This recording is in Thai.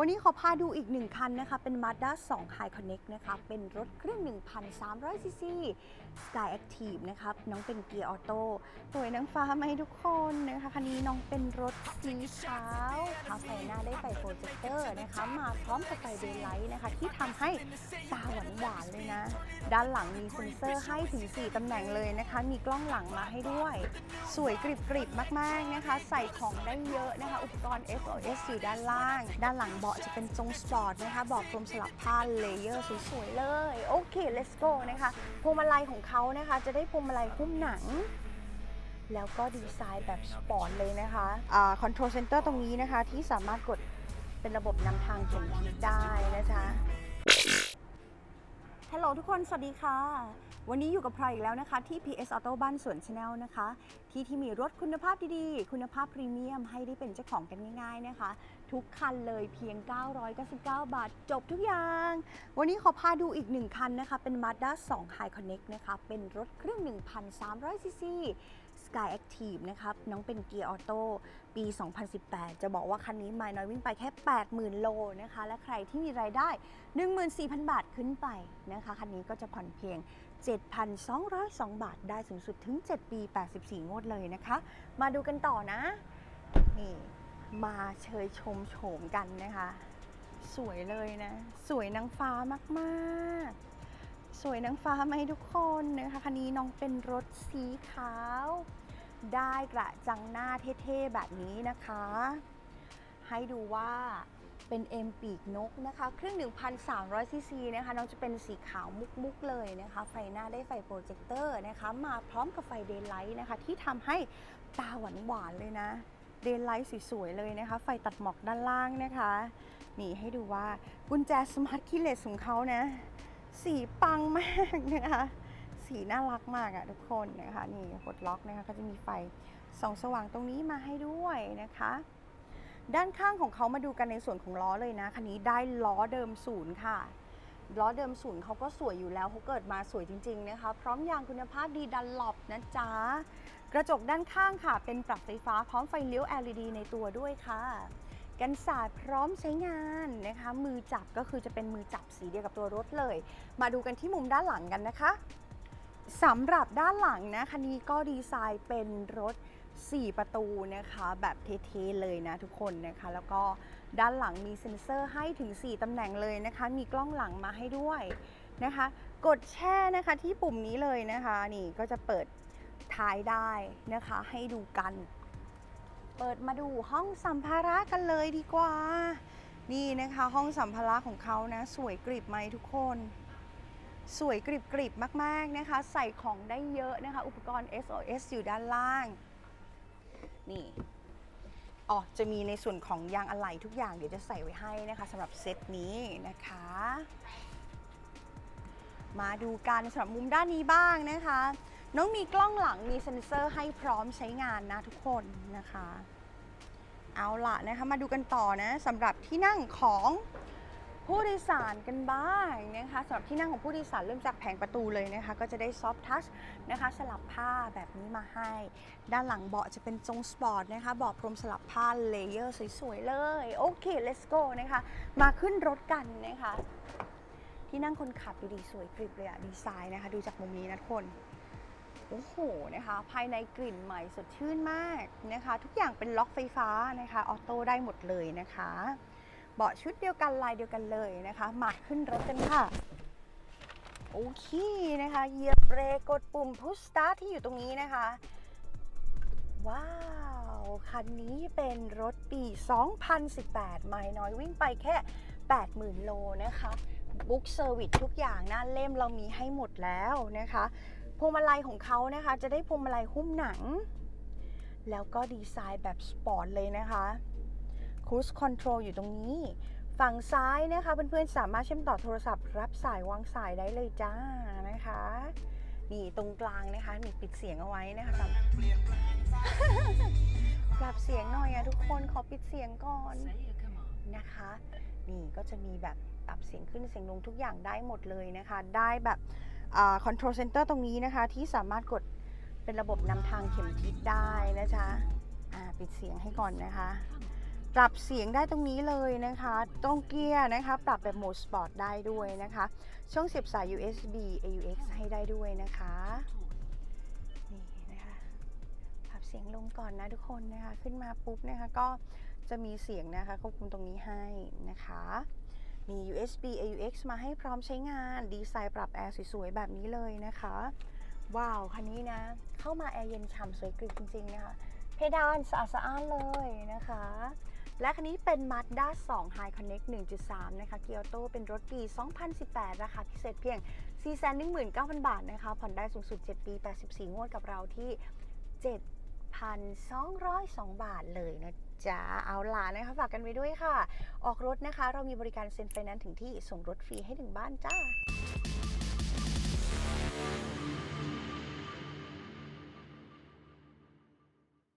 วันนี้ขอพาดูอีกหนึ่งคันนะคะ เป็น Mazda 2 High Connect นะคะ เป็นรถเครื่อง 1,300 ซีซี Sky Active นะครับ น้องเป็นเกียร์ออโต้สวยนางฟ้าไหมทุกคนนะคะ คันนี้น้องเป็นรถสีขาวทาไฟหน้าได้ไฟโปรเจคเตอร์นะคะ มาพร้อมกับไฟเดย์ไลท์นะคะ ที่ทำให้ตาหวานหวานๆเลยนะ ด้านหลังมีเซ็นเซอร์ให้ถึง 4ตำแหน่งเลยนะคะ มีกล้องหลังมาให้ด้วย สวยกริบกริบๆมาก ๆนะคะ ใส่ของได้เยอะนะคะ อุปกรณ์ SOS อยู่ด้านล่าง ด้านหลังบาะจะเป็นทรงสปอร์ตนะคะบอกกลมสลับผ้าเลเยอร์สวยๆเลย โอเค let's go นะคะพวงมาลัยของเขานะคะ จะได้พวงมาลัยหุ้มหนัง แล้วก็ดีไซน์แบบสปอร์ตเลยนะคะอ่าคอนโทรลเซนเตอร์ตรงนี้นะคะ ที่สามารถกดเป็นระบบนำทางเข็มทิศได้นะจ๊ะฮัลโหลทุกคน สวัสดีค่ะ วันนี้อยู่กับพลอยอีกแล้วนะคะ ที่ PS Auto บ้านสวนชาแนลนะคะ ที่ที่มีรถคุณภาพดีๆ คุณภาพพรีเมียมให้ได้เป็นเจ้าของกันง่าย ๆนะคะ ทุกคันเลยเพียง 999 บาท จบทุกอย่าง วันนี้ขอพาดูอีกหนึ่งคันนะคะ เป็น Mazda 2 High Connect นะคะ เป็นรถเครื่อง 1,300ซีซี Sky Active นะครับ น้องเป็นเกียร์ออโต้ปี 2018 จะบอกว่าคันนี้ไมล์น้อยวิ่งไปแค่ 80,000 โลนะคะ และใครที่มีรายได้ 14,000 บาทขึ้นไปนะคะ คันนี้ก็จะผ่อนเพียง 7,202 บาทได้สูงสุดถึง 7 ปี 84 งวดเลยนะคะ มาดูกันต่อนะ นี่ มาเชยชมโฉมกันนะคะ สวยเลยนะ สวยนางฟ้ามาก ๆ สวยนางฟ้าไหมทุกคนนะคะคันนี้น้องเป็นรถสีขาว ได้กระจังหน้าเท่ๆแบบนี้นะคะ ให้ดูว่าเป็นเอ็มปีกนกนะคะ เครื่อง 1,300 ซีซีนะคะ น้องจะเป็นสีขาวมุกๆเลยนะคะ ไฟหน้าได้ไฟโปรเจคเตอร์นะคะ มาพร้อมกับไฟเดย์ไลท์นะคะ ที่ทำให้ตาหวานๆเลยนะเดย์ไลท์สวยๆเลยนะคะ ไฟตัดหมอกด้านล่างนะคะ นี่ให้ดูว่ากุญแจสมาร์ทคีย์เลสของเขานะ สีปังมากนะคะ สีน่ารักมากอะทุกคนนะคะ นี่กดล็อกนะคะก็จะมีไฟส่องสว่างตรงนี้มาให้ด้วยนะคะ ด้านข้างของเขามาดูกันในส่วนของล้อเลยนะ คันนี้ได้ล้อเดิมศูนย์ค่ะล้อเดิมศูนย์เขาก็สวยอยู่แล้วเขาเกิดมาสวยจริง ๆ นะคะ พร้อมยางคุณภาพดีดันหลบนะจ๊ะ กระจกด้านข้างค่ะ เป็นปรับไฟฟ้าพร้อมไฟเลี้ยว LED ในตัวด้วยค่ะ กันศาสตร์พร้อมใช้งานนะคะ มือจับก็คือจะเป็นมือจับสีเดียวกับตัวรถเลย มาดูกันที่มุมด้านหลังกันนะคะสำหรับด้านหลังนะคันนี้ก็ดีไซน์เป็นรถ 4 ประตูนะคะ แบบเท่ๆเลยนะทุกคนนะคะ แล้วก็ด้านหลังมีเซ็นเซอร์ให้ถึง 4ตำแหน่งเลยนะคะ มีกล้องหลังมาให้ด้วยนะคะ กดแช่นะคะที่ปุ่มนี้เลยนะคะ นี่ก็จะเปิดท้ายได้นะคะ ให้ดูกัน เปิดมาดูห้องสัมภาระกันเลยดีกว่า นี่นะคะห้องสัมภาระของเขานะ สวยกริบไหมทุกคน สวยกริบกริบๆมากๆนะคะ ใส่ของได้เยอะนะคะ อุปกรณ์ SOS อยู่ด้านล่าง นี่อ๋อจะมีในส่วนของยางอะไหล่ทุกอย่างเดี๋ยวจะใส่ไว้ให้นะคะสำหรับเซตนี้นะคะ มาดูกันสำหรับมุมด้านนี้บ้างนะคะ น้องมีกล้องหลังมีเซ็นเซอร์ให้พร้อมใช้งานนะทุกคนนะคะ เอาละนะคะมาดูกันต่อนะสำหรับที่นั่งของผู้โดยสารกันบ้างนะคะสำหรับที่นั่งของผู้โดยสารเริ่มจากแผงประตูเลยนะคะ ก็จะได้ซอฟทัชนะคะสลับผ้าแบบนี้มาให้ ด้านหลังเบาะจะเป็นทรงสปอร์ตนะคะเบาะพรมสลับผ้าเลเยอร์สวยๆเลย โอเค let's go นะคะ มาขึ้นรถกันนะคะ ที่นั่งคนขับดูดีสวยกริบเลยอะดีไซน์นะคะ ดูจากมุมนี้นะทุกคน โอ้โหนะคะ ภายในกลิ่นใหม่สดชื่นมากนะคะ ทุกอย่างเป็นล็อกไฟฟ้านะคะออโต้ได้หมดเลยนะคะ เบาะชุดเดียวกันลายเดียวกันเลยนะคะ มาขึ้นรถกันค่ะโอเคนะคะเหยียบเบรกกดปุ่มพุชสตาร์ทที่อยู่ตรงนี้นะคะ ว้าว คันนี้เป็นรถปี 2018 ไม่น้อยวิ่งไปแค่ 80,000 โลนะคะบุ๊กเซอร์วิสทุกอย่างหน้าเล่มเรามีให้หมดแล้วนะคะ พวงมาลัยของเขานะคะจะได้พวงมาลัยหุ้มหนัง แล้วก็ดีไซน์แบบสปอร์ตเลยนะคะค i ู e คอนโทรลอยู่ตรงนี้ ฝั่งซ้ายนะคะเพื่อนๆสามารถเชื่อมต่อโทรศัพท์ รับสายวางสายได้เลยจ้านะคะนี่ตรงกลางนะคะมีปิดเสียงเอาไว้นะคะสำหรับปรับเสียงหน่อยอะทุกคนขอปิดเสียงก่อนนะคะ นี่ก็จะมีแบบปรับเสียงขึ้นเสียงลงทุกอย่างได้หมดเลยนะคะ ได้แบบ คอนโทรลเซ็นเตอร์ตรงนี้นะคะ ที่สามารถกดเป็นระบบนำทางเข็มทิศได้นะจ๊ะปิดเสียงให้ก่อนนะคะปปรับเสียงได้ตรงนี้เลยนะคะตรงเกียร์นะคะ ปรับแบบโหมดสปอร์ตได้ด้วยนะคะ ช่องเสียบสาย USB AUX ให้ได้ด้วยนะคะ นี่นะคะ ปรับเสียงลงก่อนนะทุกคนนะคะ ขึ้นมาปุ๊บนะคะก็จะมีเสียงนะคะควบคุมตรงนี้ให้นะคะ มี USB AUX มาให้พร้อมใช้งาน ดีไซน์ปรับแอร์สวยๆ แบบนี้เลยนะคะ ว้าว คันนี้นะ เข้ามาแอร์เย็นฉ่ำสวยกริบจริง ๆ นะคะ เพดานสะอาดสะอ้านเลยนะคะ และคันนี้เป็น Mazda 2 High Connect 1.3 นะคะ เกียร์โตเป็นรถปี 2018 ราคาพิเศษเพียง 419,000 บาทนะคะ ผ่อนได้สูงสุด 7 ปี 84 งวดกับเราที่ 7,202 บาทเลยนะ จ้าเอาล่ะนะคะฝากกันไว้ด้วยค่ะ ออกรถนะคะ เรามีบริการเซ็นไฟแนนซ์ถึงที่ส่งรถฟรีให้ถึงบ้านจ้า